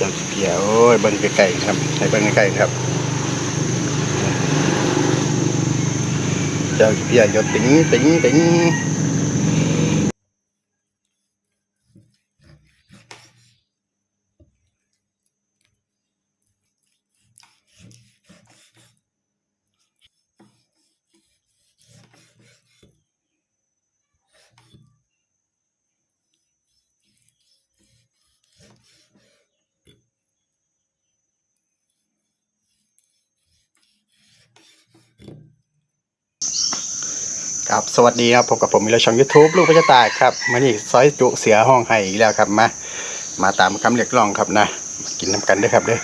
จำเกียโอ้ยเบิ้งไกลๆครับให้เบิ้งไกลๆครับเจ้าเกียหยดติ๋งติ๋งติ๋ง ครับสวัสดีครับพบกับผมมีแล้วช่อง YouTube ลูกพระเจ้าตากครับมานี่ซอยจุเสียห้องไห้อีกแล้วครับมามาตามคำเรียกร้องครับนะมากินน้ำกันด้วยครับเด้อ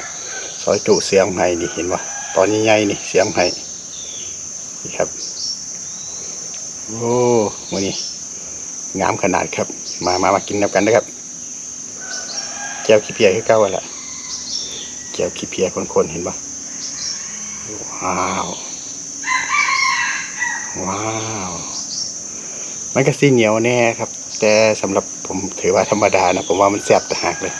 ซอยจุเสียห้องไห้นี่เห็นว่าตอนใหญ่ๆนี่เสียห้องไห้นี่ครับโอ้มือนี้งามขนาดครับ มามามากินน้ำกันเด้วยครับแก้วขี้เพียคือเก้าอะแหละแก้วขี้เพียคนๆเห็นปะว้าว ว้าวมันก็สีเหนียวแน่ครับ แต่สำหรับผมถือว่าธรรมดานะ ผมว่ามันแซ่บต่างหากเลย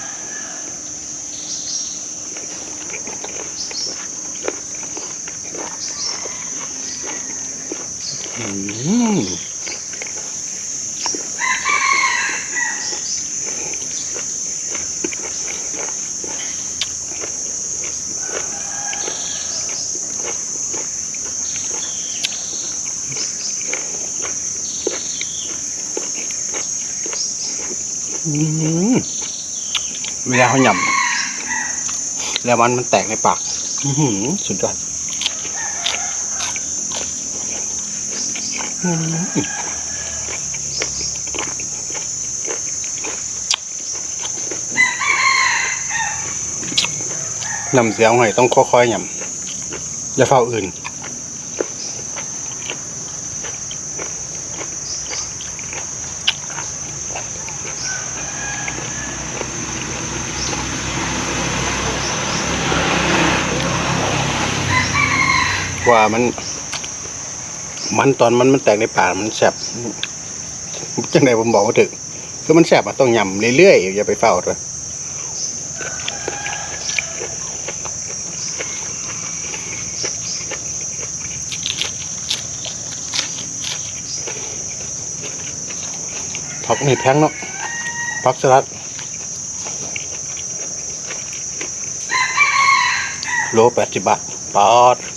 อืม เวลาเขาหยำแล้วมันมันแตกในปากสุดยอดนำเสียงหอยต้องค่อยๆหยำอย่าเฝ้าอื่น ว่ามัน มันตอนมันมันแตกในป่ามันแสบจังไดผมบอกว่าถึกคือมันแสบมันต้องยำเรื่อยๆอย่าไปเฝ้าด้วยผักนี่แพงเนาะผักสลัดโลแปดสิบบาทปอด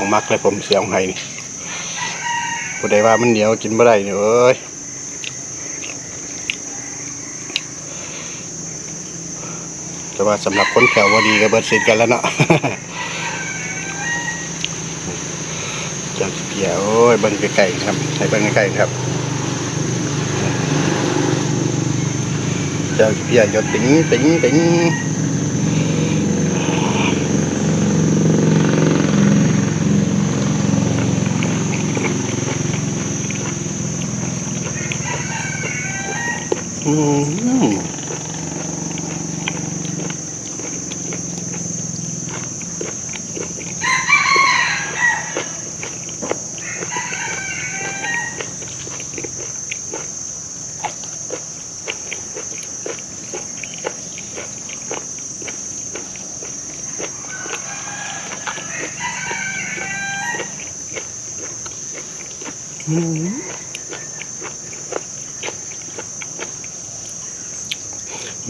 ของมักเลยผมเสียงไห้นี่ผู้ใดว่ามันเหนียวกินไม่ได้เนี่ยเอ้ยแต่ว่าสำหรับคนแถวว่าดีก็เบิดสิทธิ์กันแล้วเนาะจ้าเกียโอ้ยเบิ้งไกลๆครับให้เบิ้งไกลๆครับเจ้าเกียหยดติ๋งติ๋งติ๋ง อื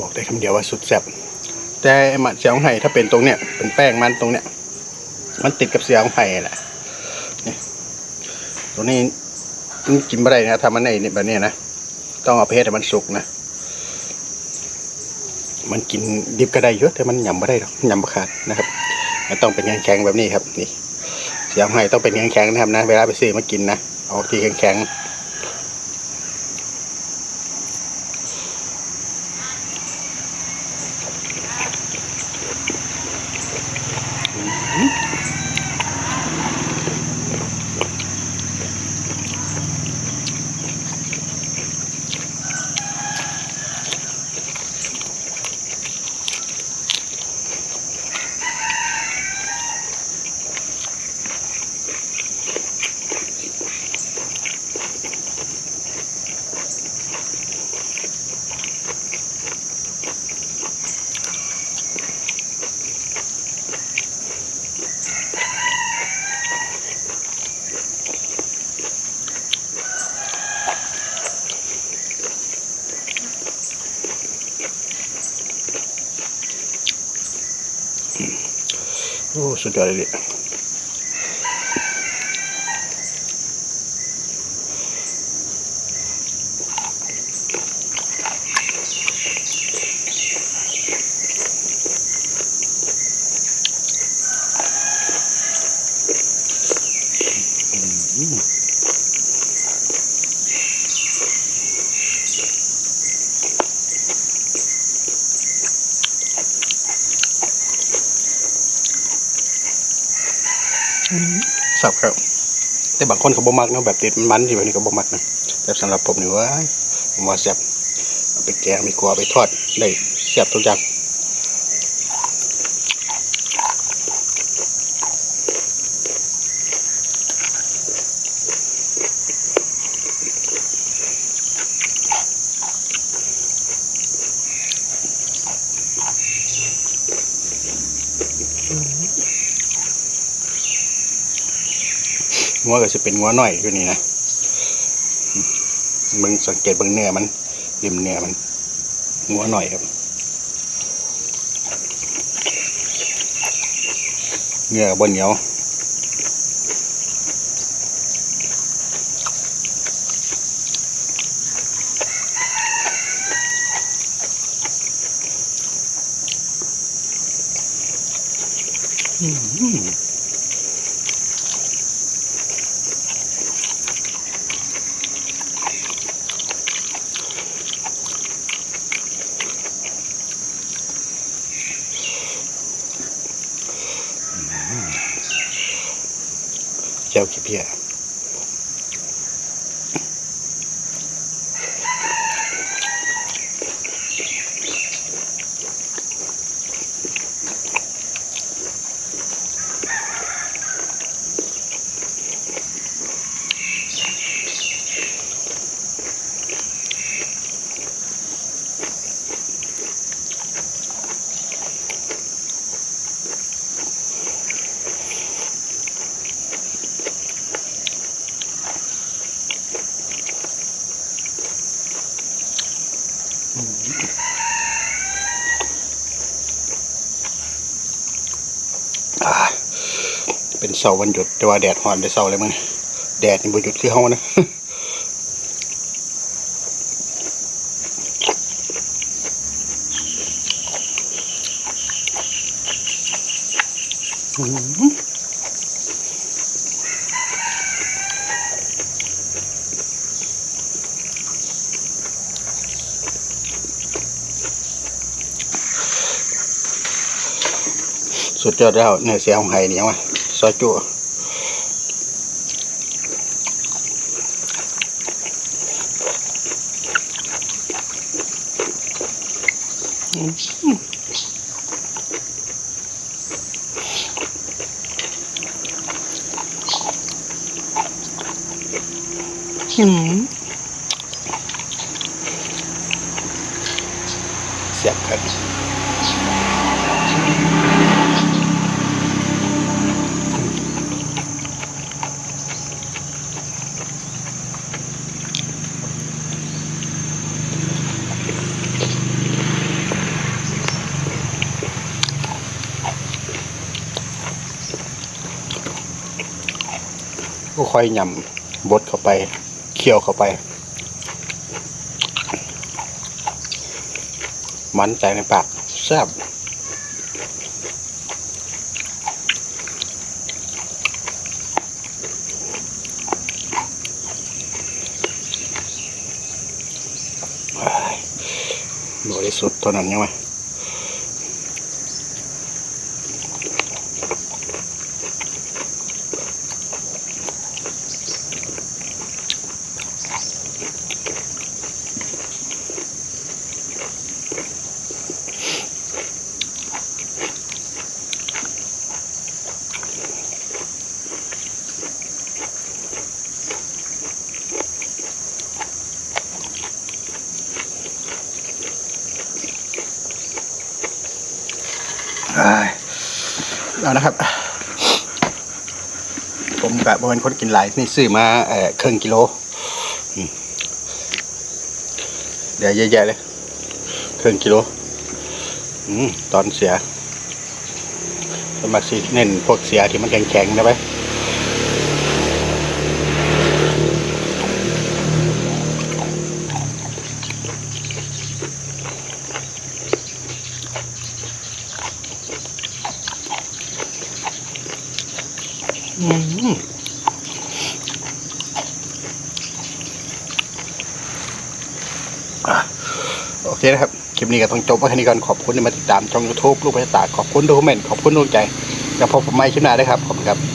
บอกได้คำเดียวว่าสุดแซ่บแต่มัดเสียงไห่ถ้าเป็นตรงเนี้ยเป็นแป้งมันตรงเนี้ย มันติดกับเสียงไห่แหละนี่ตรงนี้มันกินไม่ได้นะถ้ามันในแบบนี้นะต้องเอาไปให้มันสุกนะมันกินดิบก็ได้เยอะแต่มันหยำไม่ได้หรอกหยำไม่ขาดนะครับมันต้องเป็นแข็งๆแบบนี้ครับ นี่เสียงไห่ต้องเป็นแข็งๆนะครับนะ เวลาไปซื้อมากินนะเอาทีแข็งๆ อ้สุด สับครับ แต่บางคนเขาบ่มักเนาะแบบติดมันที่แบบนี้ก็บ่มักนะแต่สำหรับผมนี่ว่าผมว่าแซ่บเอาไปแกงไปกัวไปทอดได้แซ่บทุกอย่าง งัวก็จะเป็นงัวน้อยอยู่นี่นะมึงสังเกตเบิ่งเนื้อมันริมเนื้อมันงัวหน่อยครับ เนื้อบนเหนียวเจ้า ขี้เพีย เป็นเสาร์วันหยุดแต่ว่าแดดหอนได้เสาร์เลยมั้งแดดนี่บ่หยุดคือเฮานะ สุดยอดแล้วเนื้อเสียของไห่เหนียวอะซอจุอืม ค่อยยำบดเข้าไป เคี่ยวเข้าไป มันใจในปากแซ่บบริสุทธิ์เท่านั้นยังไง เอานะครับ ผมกะบ่เป็นคนกินหลายนี่ซื้อมาเอ่อครึ่งกิโลเดี๋ยวแย่ๆเลยครึ่งกิโลอตอนเสียสมักสีเน้นพวกเสียที่มันแข็งๆนะไป โอเคนะครับ คลิปนี้ก็ต้องจบไว้แค่นี้ก่อนขอบคุณที่มาติดตามช่อง YouTube ลูกพัชตาขอบคุณทุกคอมเมนต์ขอบคุณทุกใจแล้วพบกันใหม่คลิปหน้าด้วยครับ ขอบคุณครับ